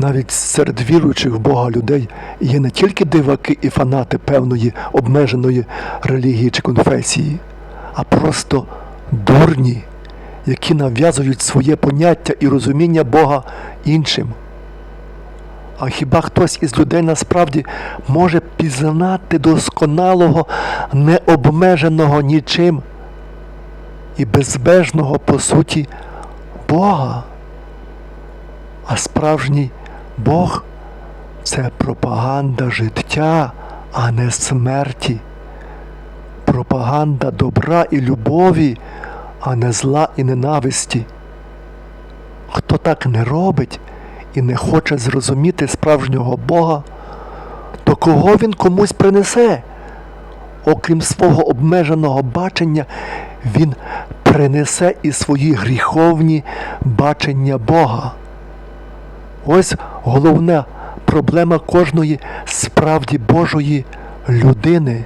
Навіть серед віруючих в Бога людей є не тільки диваки і фанати певної обмеженої релігії чи конфесії, а просто дурні, які нав'язують своє поняття і розуміння Бога іншим. А хіба хтось із людей насправді може пізнати досконалого, необмеженого нічим і безбежного по суті Бога? А справжній Бог це пропаганда життя, а не смерті, пропаганда добра і любові, а не зла і ненависті. Хто так не робить і не хоче зрозуміти справжнього Бога, то кого він комусь принесе? Окрім свого обмеженого бачення, він принесе і свої гріховні бачення Бога. Ось головна проблема кожної справді Божої людини.